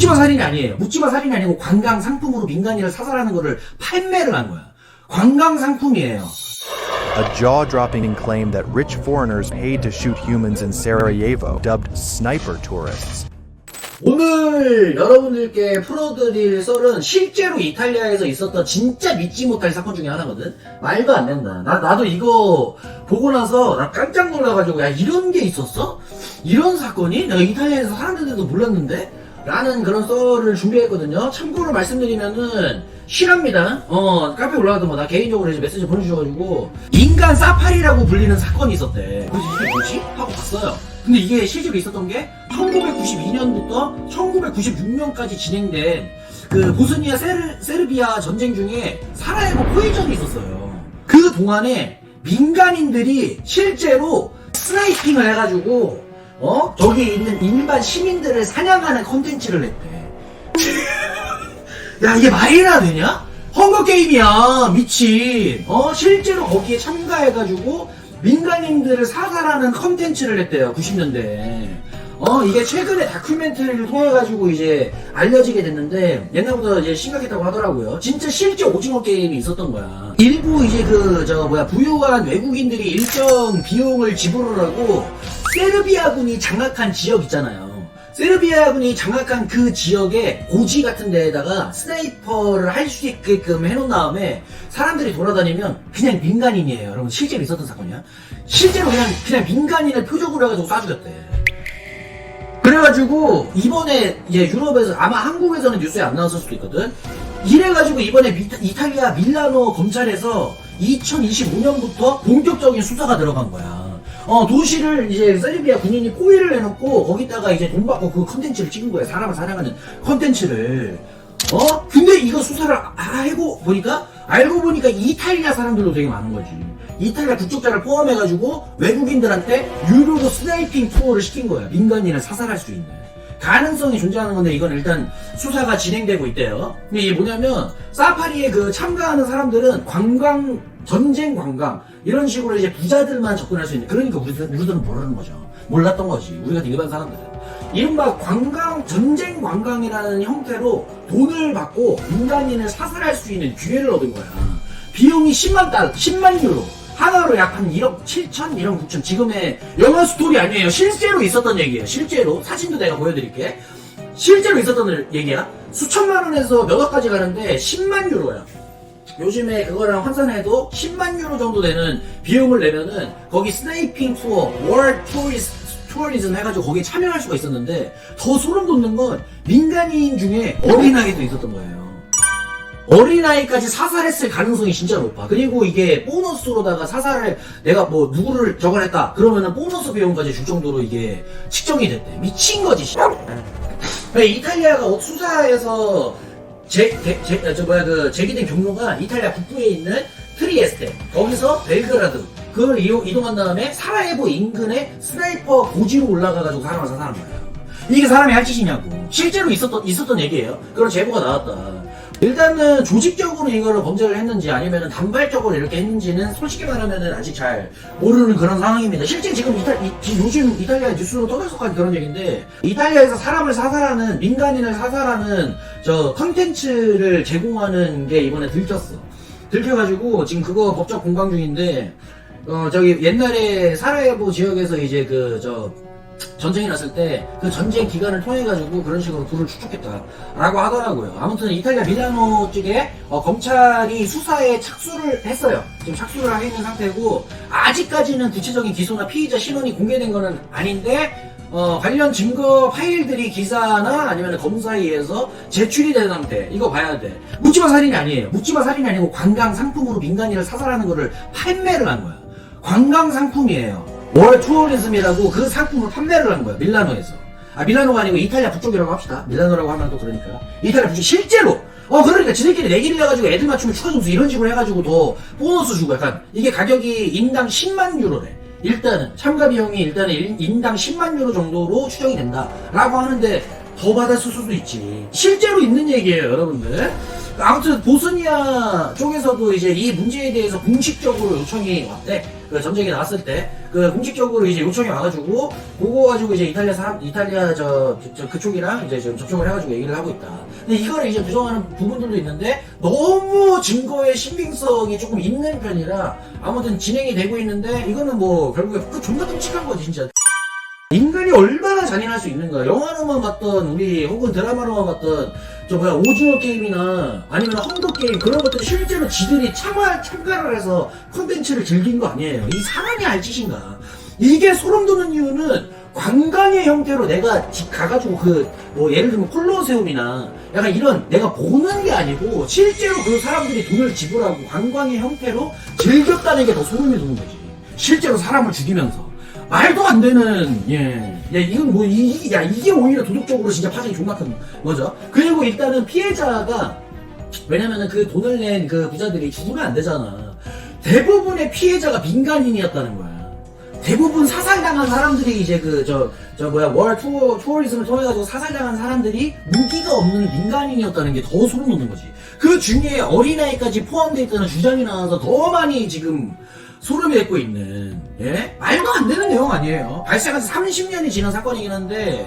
묻지마 살인이 아니에요. 묻지마 살인이 아니고 관광 상품으로 민간인을 사살하는 거를 판매를 한 거야. 관광 상품이에요. A jaw dropping claim that rich foreigners paid to shoot humans in Sarajevo, dubbed sniper tourists. 오늘 여러분들께 풀어드릴 썰은 실제로 이탈리아에서 있었던 진짜 믿지 못할 사건 중에 하나거든? 말도 안 된다. 나, 나도 이거 보고 나서 나 깜짝 놀라가지고, 야, 이런 게 있었어? 이런 사건이? 내가 이탈리아에서 살았는데도 몰랐는데? 라는 그런 썰을 준비했거든요. 참고로 말씀드리면은, 실합니다. 어, 카페 올라가도 뭐, 나 개인적으로 이제 메시지 보내주셔가지고, 인간 사파리라고 불리는 사건이 있었대. 그래서 이게 뭐지? 하고 봤어요. 근데 이게 실제로 있었던 게 1992년부터 1996년까지 진행된 그 보스니아 세르, 세르비아 전쟁 중에 사라예보 포위전이 있었어요. 그 동안에 민간인들이 실제로 스나이핑을 해가지고 어 저기 있는 일반 시민들을 사냥하는 컨텐츠를 냈대. 야 이게 말이나 되냐? 헝거 게임이야 미친. 어 실제로 거기에 참가해가지고 민간인들을 사살하는 컨텐츠를 냈대요 90년대. 어 이게 최근에 다큐멘터리를 통해 가지고 이제 알려지게 됐는데 옛날부터 이제 심각했다고 하더라고요. 진짜 실제 오징어 게임이 있었던 거야. 일부 이제 그 저 뭐야 부유한 외국인들이 일정 비용을 지불을 하고 세르비아군이 장악한 지역 있잖아요. 세르비아군이 장악한 그 지역에 고지 같은 데에다가 스나이퍼를 할 수 있게끔 해놓은 다음에 사람들이 돌아다니면 그냥 민간인이에요. 여러분 실제로 있었던 사건이야. 실제로 그냥 그냥 민간인을 표적으로 해가지고 쏴 죽였대. 그래가지고 이번에 이제 유럽에서 아마 한국에서는 뉴스에 안 나왔을 수도 있거든. 이래가지고 이번에 미- 이탈리아 밀라노 검찰에서 2025년부터 본격적인 수사가 들어간 거야. 어 도시를 이제 세르비아 군인이 포위를 해놓고 거기다가 이제 돈 받고 그 컨텐츠를 찍은 거야. 사람을 사냥하는 컨텐츠를. 어? 근데 이거 수사를 알고 보니까 알고 보니까 이탈리아 사람들도 되게 많은 거지. 이탈리아 국적자를 포함해가지고 외국인들한테 유료로 스나이핑 투어를 시킨 거야. 민간인을 사살할 수 있는. 가능성이 존재하는 건데 이건 일단 수사가 진행되고 있대요. 근데 이게 뭐냐면 사파리에 그 참가하는 사람들은 관광 전쟁 관광 이런 식으로 이제 부자들만 접근할 수 있는 그러니까 우리들, 우리들은 모르는 거죠. 몰랐던 거지. 우리 같은 일반 사람들은. 이른바 관광 전쟁 관광이라는 형태로 돈을 받고 민간인을 사살할 수 있는 기회를 얻은 거야. 비용이 10만 달, 10만 유로. 하나로 약 한 1억 7천, 1억 6천. 지금의 영화 스토리 아니에요. 실제로 있었던 얘기예요. 실제로. 사진도 내가 보여드릴게. 실제로 있었던 얘기야. 수천만 원에서 몇 억까지 가는데 10만 유로야. 요즘에 그거랑 환산해도 10만 유로 정도 되는 비용을 내면은 거기 스나이핑 투어, 월 투리스, 투어리즘 해가지고 거기에 참여할 수가 있었는데 더 소름 돋는 건 민간인 중에 어린아이도 있었던 거예요. 어린아이까지 사살했을 가능성이 진짜 높아. 그리고 이게 보너스로다가 사살을 내가 뭐 누구를 저걸 했다. 그러면은 보너스 비용까지 줄 정도로 이게 측정이 됐대. 미친 거지, 씨. 그러니까 이탈리아가 어- 수사에서 제, 제, 제, 저 뭐야 그 제기된 경로가 이탈리아 북부에 있는 트리에스테 거기서 벨그라드 그걸 이동한 다음에 사라예보 인근에 스나이퍼 고지로 올라가가지고 사람을 사살한 거예요. 이게 사람이 할 짓이냐고. 실제로 있었던 있었던 얘기예요. 그런 제보가 나왔다. 일단은 조직적으로 이거를 범죄를 했는지 아니면 단발적으로 이렇게 했는지는 솔직히 말하면은 아직 잘 모르는 그런 상황입니다. 실제 지금 이탈, 이, 요즘 이탈리아 뉴스로 떠들썩한 그런 얘기인데 이탈리아에서 사람을 사살하는 민간인을 사살하는 저 컨텐츠를 제공하는 게 이번에 들켰어. 들켜가지고 지금 그거 법적 공방 중인데 어 저기 옛날에 사라예보 지역에서 이제 그저 전쟁이 났을 때 그 전쟁 기간을 통해 가지고 그런 식으로 불을 추적했다라고 하더라고요. 아무튼 이탈리아 밀라노 쪽에 어, 검찰이 수사에 착수를 했어요. 지금 착수를 하고 있는 상태고 아직까지는 구체적인 기소나 피의자 신원이 공개된 거는 아닌데 어, 관련 증거 파일들이 기사나 아니면 검사에 의해서 제출이 된 상태. 이거 봐야 돼. 묻지마 살인이 아니에요. 묻지마 살인이 아니고 관광 상품으로 민간인을 사살하는 거를 판매를 한 거야. 관광 상품이에요. 월 투어리즘이라고 그 상품을 판매를 한 거야. 밀라노에서. 아, 밀라노가 아니고 이탈리아 북쪽이라고 합시다. 밀라노라고 하면 또 그러니까. 이탈리아 북쪽 실제로! 어, 그러니까 지들끼리 내기를 해가지고 애들 맞추면 추가 점수 이런 식으로 해가지고 더 보너스 주고 약간 이게 가격이 인당 10만 유로래. 일단은 참가 비용이 일단은 일- 인당 10만 유로 정도로 추정이 된다라고 하는데 더 받았을 수도 있지. 실제로 있는 얘기예요, 여러분들. 아무튼 보스니아 쪽에서도 이제 이 문제에 대해서 공식적으로 요청이 왔대. 그 전쟁이 나왔을 때 그 공식적으로 이제 요청이 와가지고 그거 가지고 이제 이탈리아 사람 이탈리아 저, 저 그쪽이랑 이제 좀 접촉을 해가지고 얘기를 하고 있다. 근데 이거를 이제 부정하는 부분들도 있는데 너무 증거의 신빙성이 조금 있는 편이라 아무튼 진행이 되고 있는데 이거는 뭐 결국에 그 존나 끔찍한 거지 진짜. 인간이 얼마나 잔인할 수 있는 거야. 영화로만 봤던 우리 혹은 드라마로만 봤던 저 뭐야 오징어 게임이나 아니면 헝더 게임 그런 것들 실제로 지들이 참아 참가를 해서 콘텐츠를 즐긴 거 아니에요. 이 사람이 알 짓인가. 이게 소름 돋는 이유는 관광의 형태로 내가 지- 가가지고 그 뭐 예를 들면 콜로세움이나 약간 이런 내가 보는 게 아니고 실제로 그 사람들이 돈을 지불하고 관광의 형태로 즐겼다는 게 더 소름이 돋는 거지. 실제로 사람을 죽이면서. 말도 안 되는 예. 야 이건 뭐 이, 야 이게 오히려 도덕적으로 진짜 파장이 존나 큰 거죠. 그리고 일단은 피해자가 왜냐면은 그 돈을 낸 그 부자들이 죽으면 안 되잖아. 대부분의 피해자가 민간인이었다는 거야. 대부분 사살당한 사람들이 이제 그 저저 뭐야 월 투어 투어리즘을 통해 가지고 사살당한 사람들이 무기가 없는 민간인이었다는 게 더 소름 돋는 거지. 그 중에 어린아이까지 포함되어 있다는 주장이 나와서 더 많이 지금 소름이 돋고 있는 예 말도 안 되는 내용 아니에요. 발생한 지 30년이 지난 사건이긴 한데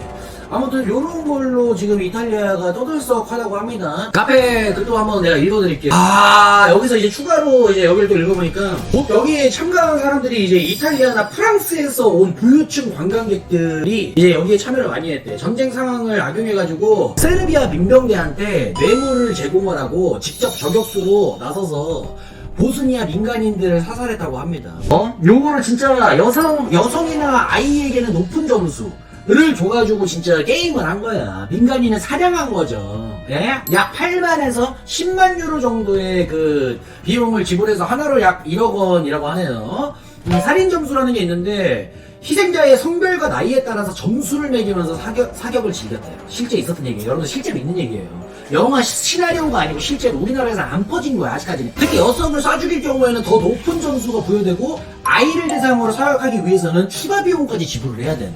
아무튼 요런 걸로 지금 이탈리아가 떠들썩하다고 합니다. 카페 글도 한번 내가 읽어드릴게요. 아 여기서 이제 추가로 이제 여기를 또 읽어보니까 여기에 참가한 사람들이 이제 이탈리아나 프랑스에서 온 부유층 관광객들이 이제 여기에 참여를 많이 했대. 전쟁 상황을 악용해가지고 세르비아 민병대한테 뇌물을 제공을 하고 직접 저격수로 나서서 보스니아 민간인들을 사살했다고 합니다. 어? 요거를 진짜 여성, 여성이나 아이에게는 높은 점수 를 줘가지고 진짜 게임을 한 거야. 민간인을 사냥한 거죠. 예? 약 8만에서 10만 유로 정도의 그 비용을 지불해서 하나로 약 1억 원이라고 하네요. 음, 살인 점수라는 게 있는데 희생자의 성별과 나이에 따라서 점수를 매기면서 사격, 사격을 즐겼대요. 실제 있었던 얘기예요. 여러분들 실제로 있는 얘기예요. 영화 시- 시나리오가 아니고 실제로 우리나라에서 안 퍼진 거야 아직까지는. 특히 여성을 쏴 죽일 경우에는 더 높은 점수가 부여되고 아이를 대상으로 사격하기 위해서는 추가 비용까지 지불을 해야 되는.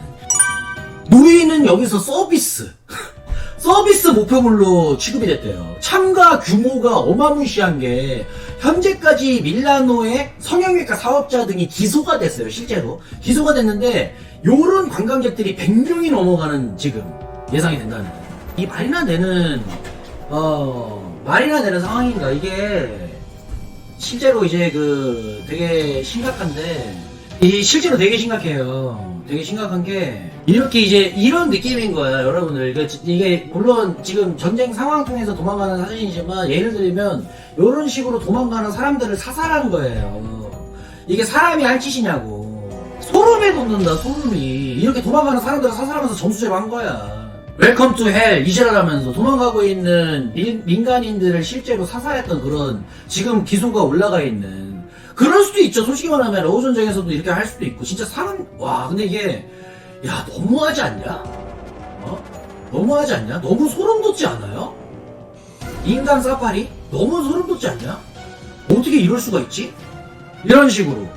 노예는 여기서 서비스. 서비스 목표물로 취급이 됐대요. 참가 규모가 어마무시한 게 현재까지 밀라노의 성형외과 사업자 등이 기소가 됐어요. 실제로 기소가 됐는데 요런 관광객들이 100명이 넘어가는 지금 예상이 된다는 거예요. 이 말이나 되는 어 말이나 되는 상황인가 이게 실제로 이제 그 되게 심각한데 이 실제로 되게 심각해요. 되게 심각한 게 이렇게 이제 이런 느낌인 거야, 여러분들. 이게, 지- 이게 물론 지금 전쟁 상황 통해서 도망가는 사진이지만 예를 들면 이런 식으로 도망가는 사람들을 사살한 거예요. 이게 사람이 할 짓이냐고. 소름이 돋는다, 소름이. 이렇게 도망가는 사람들을 사살하면서 점수제로 한 거야. 웰컴 투 헬 이지랄하면서 도망가고 있는 민, 민간인들을 실제로 사살했던 그런 지금 기소가 올라가 있는 그럴 수도 있죠 솔직히 말하면 러우 전쟁에서도 이렇게 할 수도 있고 진짜 사람 와 근데 이게 야 너무하지 않냐? 어? 너무하지 않냐? 너무 소름 돋지 않아요? 인간 사파리? 너무 소름 돋지 않냐? 어떻게 이럴 수가 있지? 이런 식으로